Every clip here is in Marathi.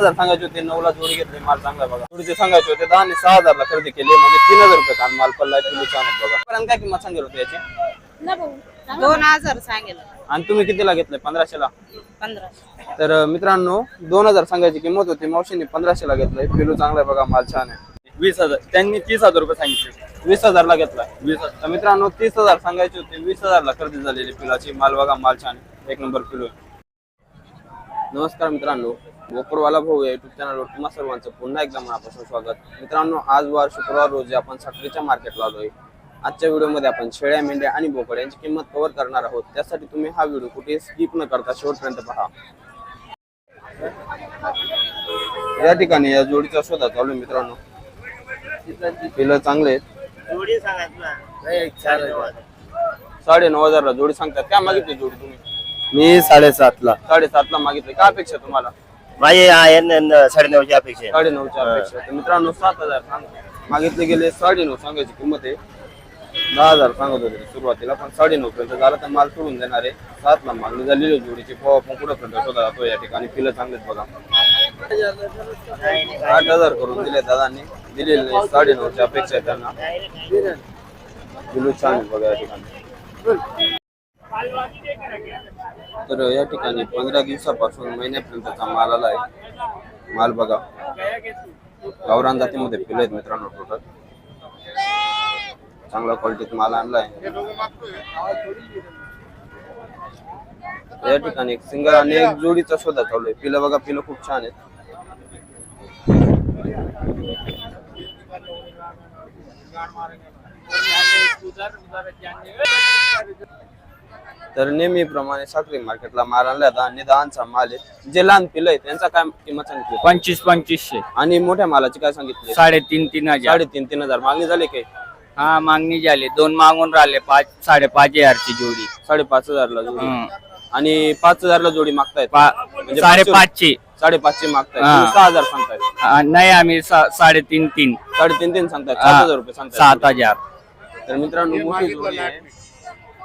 हजार सांगायचे होते नऊला जोडी घेतले माल चांगला बघा. जोडीचे सांगायचे होते दहा आणि सहा हजारला खरेदी केली म्हणजे तीन हजार रुपये कान माल पडला किलो आहे बघा. पर्यंत काय किंमत सांगेल होती याची? दोन हजार सांगेल. आणि तुम्ही कितीला घेतले पंधराशेला? पंधराशे तर अं, मित्रांनो दोन हजार सांगायची किंमत होती मावशीने पंधराशेला घेतलंय पिलू चांगला आहे बघा माल छान आहे. वीस हजार त्यांनी तीस हजार रुपये सांगितले. वीस हजारला घेतलाय वीस तर मित्रांनो तीस हजार सांगायचे होते वीस हजारला खरेदी झालेली पिलाची माल बघा माल छान आहे. एक नंबर पिलू आहे. नमस्कार मित्रांनो गोकुळवाला भाऊ या युट्यूब चॅनलवर तुम्हा सर्वांचं पुन्हा एकदा मनापासून स्वागत. मित्रांनो आज वार शुक्रवार रोजी आपण साखरेच्या मार्केटला आलोय. आजच्या व्हिडिओमध्ये आपण शेळ्या मेंढ्या आणि बोकड यांची किंमत कव्हर करणार आहोत. त्यासाठी तुम्ही हा व्हिडिओ कुठे स्किप न करता शेवटपर्यंत पहा. या ठिकाणी या जोडीचा शोधा चालू आहे मित्रांनो. पिलं चांगले आहेत. साडे नऊ हजारला जोडी सांगतात काय मागितली जोडी तुम्ही? मी साडेसात ला साडेसातला मागितली. काय अपेक्षा तुम्हाला? माझी आहे न- न- साडेनऊची अपेक्षा आहे. साडे नऊच्या अपेक्षा तर मित्रांनो सात हजार सांग. मागितले गेले साडे नऊ सांगायची किंमत आहे. दहा हजार सांगत होते सुरुवातीला पण साडे नऊ पर्यंत झाला तर माल सोडून देणार आहे. सात ला मागणी झालेली आहे जोडीची. पोहा पण कुठं पर्यंत शोधा जातो या ठिकाणी? पिलं चांगलेच बघा. आठ हजार करून दिले दादांनी. दिलेले नाही साडे नऊची अपेक्षा आहे त्यांना. पिलू छान बघा या ठिकाणी. तर या ठिकाणी पंधरा दिवसापासून महिन्यापर्यंतचा माल आला आहे माल बघा. गावरान जातीमध्ये पिलं आहेत मित्रांनो टोटल चांगल्या क्वालिटीत माल आणलाय. या ठिकाणी एक सिंगल आणि एक जोडीचा शोधा चालू आहे. पिलं बघा पिलं खूप छान आहेत. तर नेहमीप्रमाणे साखरी मार्केटला माल आणला दहा आणि दहाचा माल आहे. जे लहान पिलं आहे त्यांचा काय किंमत सांगितली? पंचवीस पंचवीसशे. आणि मोठ्या मालाची काय सांगितली? साडेतीन तीन हजार. साडेतीन तीन हजार. मागणी झाली काय? हा मागणी झाली. दोन मागून राहिले पाच साडेपाच हजारची जोडी. साडेपाच हजारला जोडी. हं. आणि पाच हजारला जोडी मागतायत? पा- म्हणजे साडेपाचशे साडेपाचशे मागतायत. हा. तुम्ही सहा हजार सांगतायत. हा, नाही आम्ही सा- साडेतीन तीन. साडेतीन तीन सांगतायत. हा. सात हजार रुपये सांगतायत. सात हजार. तर मित्रांनो मोठी जोडी आहे.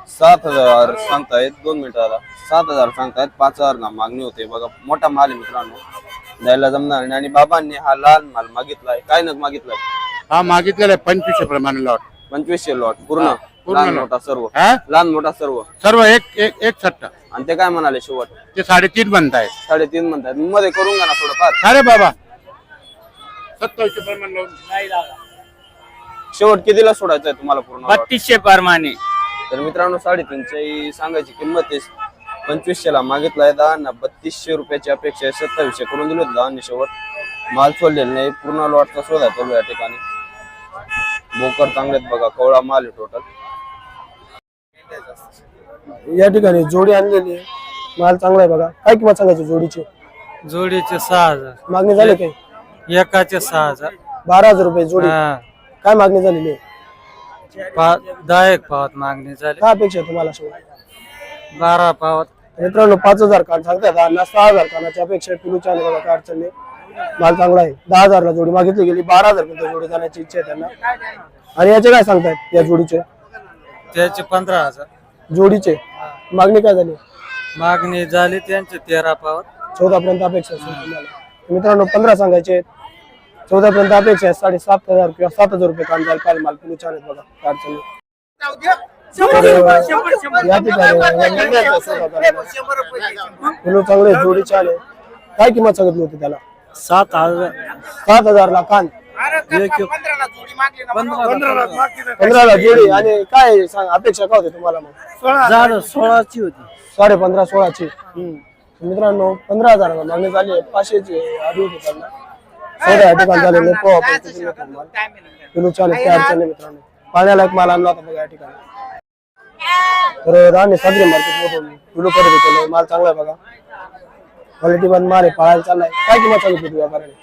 सात हजार सांगतायत दोन मिनिटाला सात हजार सांगतायत पाच हजार ना मागणी होते. बघा मोठा माल आहे मित्रांनो. द्यायला जमणार नाही. आणि बाबांनी हा लहान माल मागितलाय. काय नग मागितलाय? हा मागितलेला आहे पंचवीसशे प्रमाणे लॉट पंचवीसशे लॉट पूर्ण? पूर्ण लहान lot. मोठा सर्व. हा? लहान मोठा सर्व. सर्व एक एक एक सट्टा आणि ते काय म्हणाले शेवट? ते साडेतीन बनत आहे साडेतीन म्हणतात मध्ये करून घ्या ना थोडंफार. अरे बाबा. सत्तावीसशे प्रमाणे लावून शेवट कितीला सोडायचं आहे तुम्हाला पूर्ण lot? बत्तीसशे प्रमाणे. तर मित्रांनो साडेतीनशे सांगायची किंमत आहे. पंचवीसशे ला मागितलाय दहा बत्तीसशे रुपयाची अपेक्षा आहे. सत्तावीसशे करून दिलं होतं दहा शेवट. माल सोडलेला नाही. पूर्ण लॉटचा शोधा चालू आहे या ठिकाणी. बोकर चांगलेत बघा. कवळा माल आहे टोटल या ठिकाणी जोडी आणलेली आहे. माल चांगला आहे बघा. काय किंमत सांगायची जोडीची? जोडीचे सहा हजार. मागणी झाली काही एकाचे सहा हजार. बारा हजार रुपये जोडी. हा. काय मागणी झालेली आहे? पा- दहा एक पावात मागणी झाली. काय अपेक्षा आहे तुम्हाला बारा पावात. मित्रांनो पाच हजार कान सांगतात आणि सहा हजार कानाची अपेक्षा आहे. आणि बघा काय अडचण. नाही माल चांगला आहे. दहा हजारला जोडी मागितली गेली. बारा हजार पर्यंत जोडी जाण्याची इच्छा आहे त्यांना. आणि याचे काय सांगतायत या जोडीचे? त्याचे पंधरा हजार. जोडीचे. मागणी काय झाली? मागणी झाली त्यांचे तेरा पावात. चौदा पर्यंत अपेक्षा असेल तुम्हाला मित्रांनो पंधरा सांगायचे आहेत. चौदा पर्यंत अपेक्षा आहे. साडेसात हजार किंवा सात हजार रुपये काम जायला पाहिजे माल छान आहेत बघा. काय अडचण या ठिकाणी चांगले जोडी छान आहे काय किंमत सांगितली होती त्याला? सात हजार. सात हजार ला कान पंधराला जोडी आणि काय सांग अपेक्षा काय होती तुम्हाला मग? झालं सोळाची होती. साडे पंधरा सोळाची मित्रांनो पंधरा हजार मागणी झाली पाचशेची आधी होती त्यांना. या ठिकाणी झालेले पोहा किती माल. अडचण नाही मित्रांनो. पाण्याला एक माल आणला होता बघा या ठिकाणी. तर राणे मार्केट मधून माल चांगला आहे बघा. क्वालिटी पण माल आहे पाळायला चाललाय. काय किंमत सांगितली होती व्यापाऱ्याने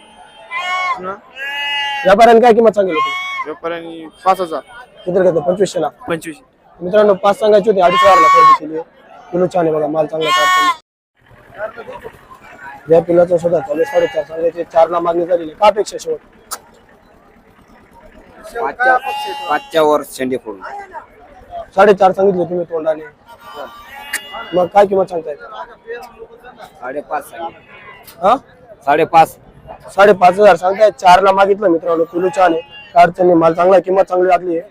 व्यापाऱ्याने काय किंमत सांगितली होती व्यापाऱ्यांनी पाच हजार. किती घेतो? पंचवीसशे ला? पंचवीस. मित्रांनो पाच सांगायची होती अडीच हजारला खरेदी केली आहे. किलो छान आहे बघा माल चांगला आहे काय या पिलाचा सुद्धा आहे, साडेचार सांगायचे चारला मागणी झालेली आहे. का अपेक्षा शेवट? पाचच्या पाचच्या वर शेंडी फोडून. साडेचार सांगितले तुम्ही तोंडाने. मग काय किंमत सांगताय? साडेपाच सांगितलं. हा? साडेपाच. साडेपाच हजार सांगताय. चारला मागितलं मित्रांनो पिलू छान आहे. काय अडचण नाही माल चांगला आहे किंमत चांगली लागली आहे.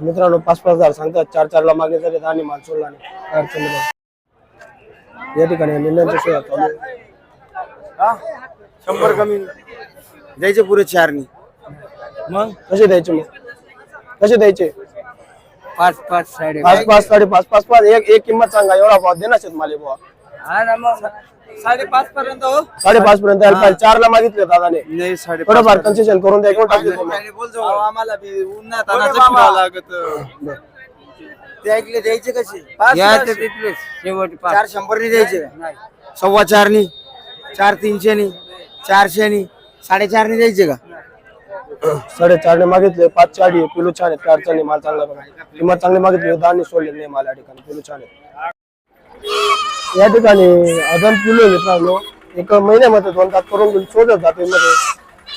मित्रांनो पाच पाच हजार सांगतात. चार चारला मागणी झाले आणि माल सोडला नाही. अडचण. या ठिकाणी चालू आहे. शंभर कमी द्यायचे पुरे चारनी. मग? कसे द्यायचे मग? कसे द्यायचे? पाच पाच साडे पाच पाच साडे पाच पाच पाच एक एक किंमत सांगा. एवढा भाव देणार शेत माले बुवा. हा ना मग. साडेपाच पर्यंत हो. साडेपाच पर्यंत यायला पाहिजे. चारला मागितले दादाने. नाही साडे थोडंफार कन्सेशन करून द्या तुम्ही? आम्हाला बी उन्हात अनाचं फिरावं लागत. ते ऐकले द्यायचे कसे? घ्यायचं शेवट पाच. चार शंभरनी द्यायचे सव्वा चारनी चार तीनशेनी चारशेनी साडेचारनी द्यायचे का? साडेचारने मागितले पाच चाडी पिलू छान आहेत काय अडचण नाही माल चांगला बघा. किंमत चांगली मागितली दाने सोडले नाही माल या ठिकाणी पिलू छान आहेत या ठिकाणी अजून पिलू आहे मित्रांनो. एक महिन्यामध्ये दोन तास करून घेऊन शोधत जाते मध्ये.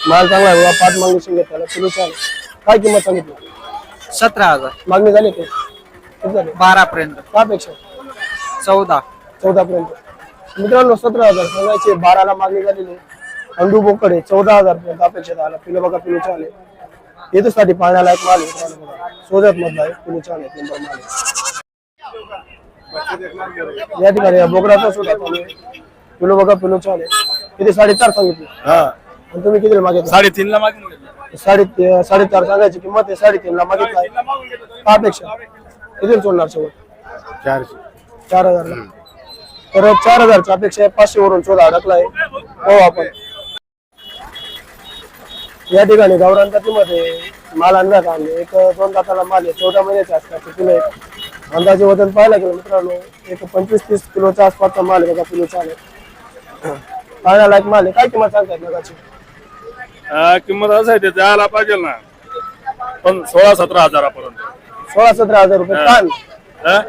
माल चांगला आहे बघा, पाच मागणी शिंगे त्याला छान आहे. काय किंमत सांगितली? सतरा हजार. मागणी झाली ते किती झाली? बारा पर्यंत का पेक्षा चौदा. चौदा पर्यंत मित्रांनो सतरा हजार. सांगायचे बाराला मागणी झालेली. अंडू बोकडे चौदा हजार पर्यंत अपेक्षित आला. पिलं बघा पिलू आहे. येतसाठी पाण्याला एक माल आहे मित्रांनो बघा. सोजत मधला आहे पिलू आहे नंबर माल आहे. या ठिकाणी या बोकडाचा सुद्धा चालू आहे पिलू बघा पिलू आहे. किती? साडेचार सांगितले. आणि तुम्ही किती मागितलं? साडेतीन ला मागून साडे साडेचार सांगायची किंमत आहे साडेतीन ला मागितलाय का अपेक्षा? किती सोडणार शेवट? चारशे. चार हजार तर चार हजारच्या अपेक्षा पाचशे वरून शोधा अडकलाय हो आपण. या ठिकाणी गावरान जातीमध्ये माल आणण्यात आणले एक दोन दाताला माल आहे. चौदा महिन्याच्या किलो आहे. अंदाजे वजन पाहायला गेलं मित्रांनो एक पंचवीस तीस किलोच्या आसपासचा माल आहे बघा किलो चाल आहे. पाहण्याला एक माल आहे. काय किंमत सांगतायत नगाची? किंमत असं आहे ते द्यायला पाहिजे ना. पण सोळा सतरा हजारापर्यंत. सोळा सतरा हजार रुपये. कान? हा?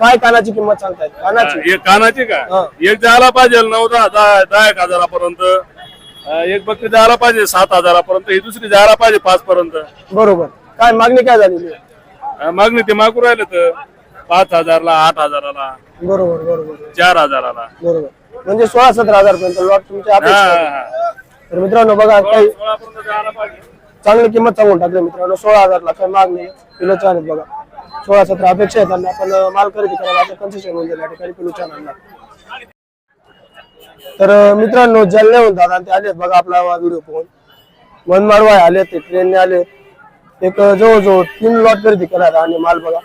काय कानाची किंमत सांगतायत कानाची? एक कानाची का? हा. एक द्यायला पाहिजे नऊ दहा दहा दहा एक हजारापर्यंत. अं, एक बकरी द्यायला पाहिजे सात हजारापर्यंत. ही दुसरी द्यायला पाहिजे पाच पर्यंत बरोबर. काय मागणी काय झालेली आहे? मागणी ते मागू राहिले तर पाच हजारला आठ हजाराला बरोबर बरोबर. चार हजाराला. बरोबर. म्हणजे सोळा सतरा हजार पर्यंत लॉट तुमच्या आहे. तर मित्रांनो बघा काही चांगली किंमत सांगून टाकली मित्रांनो. सोळा हजारला काही मागणी किलो छान आहेत बघा. सोळा सतरा अपेक्षा आहेत. आणि आपण अं, माल खरेदी करायला कन्सेशन होऊन जाईल या ठिकाणी किलो छान आणणार. तर अं, मित्रांनो जालन्याहून दादा ते आलेत बघा आपला व्हिडिओ पाहून. मनमाडवाय आले ते ट्रेनने आले एक जवळजवळ तीन लॉट खरेदी करणार आणि माल बघा.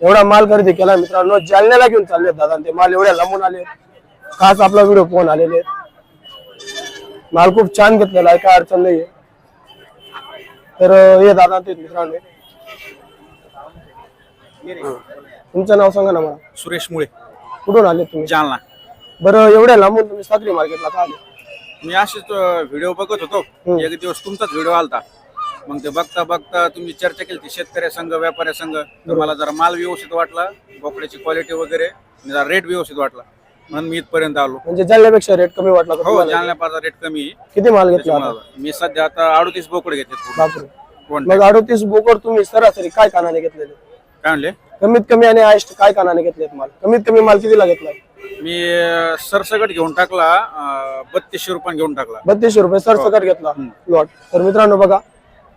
एवढा माल खरेदी केला मित्रांनो. जालन्याला घेऊन चालले दादा ते माल एवढ्या लांबून आले खास आपला व्हिडिओ पाहून आलेले. माल खूप छान घेतलेला आहे काय अडचण नाहीये. तर हे दादा ते मित्रांनो तुमचं नाव सांगा ना मला. सुरेश मुळे. कुठून आले तुम्ही? जालना. बरं एवढ्या लांबून तुम्ही सागरी मार्केटला का आले? मी असेच व्हिडिओ बघत होतो. हम्म. एक दिवस तुमचाच व्हिडिओ आलता. मग ते बघता बघता तुम्ही चर्चा केली ती शेतकऱ्या संघ व्यापाऱ्या संघ. तर मला जरा माल व्यवस्थित वाटला बोकड्याची क्वालिटी वगैरे जरा रेट व्यवस्थित वाटला. म्हणून मी इथपर्यंत आलो. म्हणजे जालन्यापेक्षा रेट कमी वाटला का हो तुम्हाला? जालन्यापाचा रेट कमी आहे. किती माल घेतला आता? मी सध्या आता अडतीस बोकडे घेतले बापरे. मग अडोतीस बोकड तुम्ही सरासरी काय कानाने घेतलेले? काय म्हणले? कमीत कमी आणि हायस्ट काय कानाने घेतलेत माल? कमीत कमी माल कितीला घेतलाय? मी सरसकट घेऊन टाकला बत्तीसशे रुपये घेऊन टाकला. बत्तीसशे रुपये सरसकट घेतला. लॉट तर मित्रांनो बघा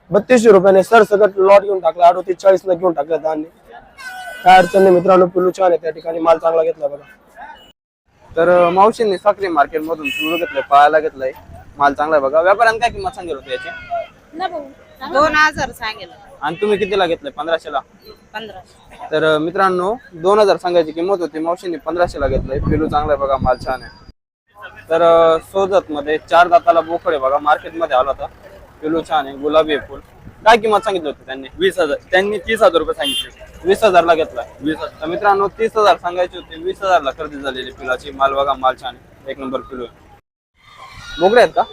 बत्तीसशे रुपयाने सरसकट लॉट घेऊन टाकला. अडोतीस चाळीस न घेऊन टाकला धान्य. काय अडचण नाही मित्रांनो पिलू छान आहे त्या ठिकाणी माल चांगला घेतला बघा. तर मावशींनी साखरी मार्केट मधून पिलू घेतलंय पाहायला घेतलंय. माल चांगला आहे बघा. व्यापाऱ्यानं काय किंमत सांगेल होती याची? दोन हजार सांगेल. आणि तुम्ही कितीला घेतलंय? पंधराशेला? पंधराशे. तर मित्रांनो दोन हजार सांगायची किंमत होती. मावशींनी पंधराशेला घेतलंय. पिलू चांगला आहे बघा माल छान आहे. तर सोजत मध्ये चार दाताला बोकडे बघा. मार्केटमध्ये आला होता. पिलू छान आहे. गुलाबी आहे फुल. काय किंमत सांगितली होती त्यांनी? वीस हजार. त्यांनी तीस हजार रुपये सांगितले. वीस हजारला घेतलाय वीस तर मित्रांनो तीस हजार सांगायचे होते. वीस हजारला खरेदी झालेली पिलाची. माल बघा माल छान आहे. एक नंबर पिलो आहे. मोगरे आहेत का?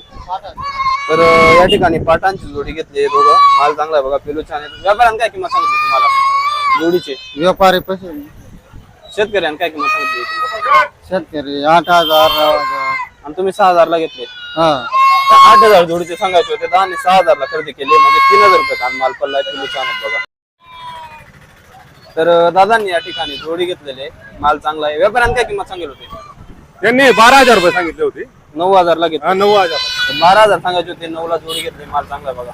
तर या ठिकाणी पाटांची जोडी घेतली आहे दोघं माल चांगला आहे बघा पिलो छान आहे. व्यापाऱ्यानं काय किंमत सांगितली तुम्हाला? जोडीचे? व्यापारी पैसे शेतकऱ्यानं काय किंमत सांगितली? शेतकरी आठ हजार नऊ हजार. आणि तुम्ही सहा हजारला घेतले. हा. तर आठ हजार जोडीचे सांगायचे होते दहा आणि सहा हजारला खरेदी केली म्हणजे तीन हजार रुपये कान माल पडलाय पिलो छान आहेत बघा. तर दादांनी या ठिकाणी जोडी घेतलेले आहे. माल चांगला आहे. व्यापाऱ्यानं काय किंमत सांगेल होते? त्यांनी बारा हजार रुपये सांगितले होते. नऊ हजारला घेतले. हा, नऊ हजार. बारा हजार सांगायचे होते नऊला जोडी घेतले माल चांगला बघा.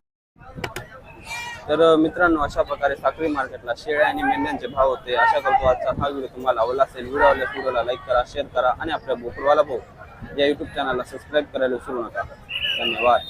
तर मित्रांनो अशा प्रकारे साखळी मार्केटला शेळ्या आणि मेंढ्यांचे भाव होते. अशा करतो आजचा हा व्हिडिओ तुम्हाला आवडला असेल. व्हिडिओ आवडल्यास व्हिडिओला लाईक करा शेअर करा आणि आपल्या भोकरवाला भाऊ या युट्यूब चॅनलला सबस्क्राईब करायला विसरू नका. धन्यवाद.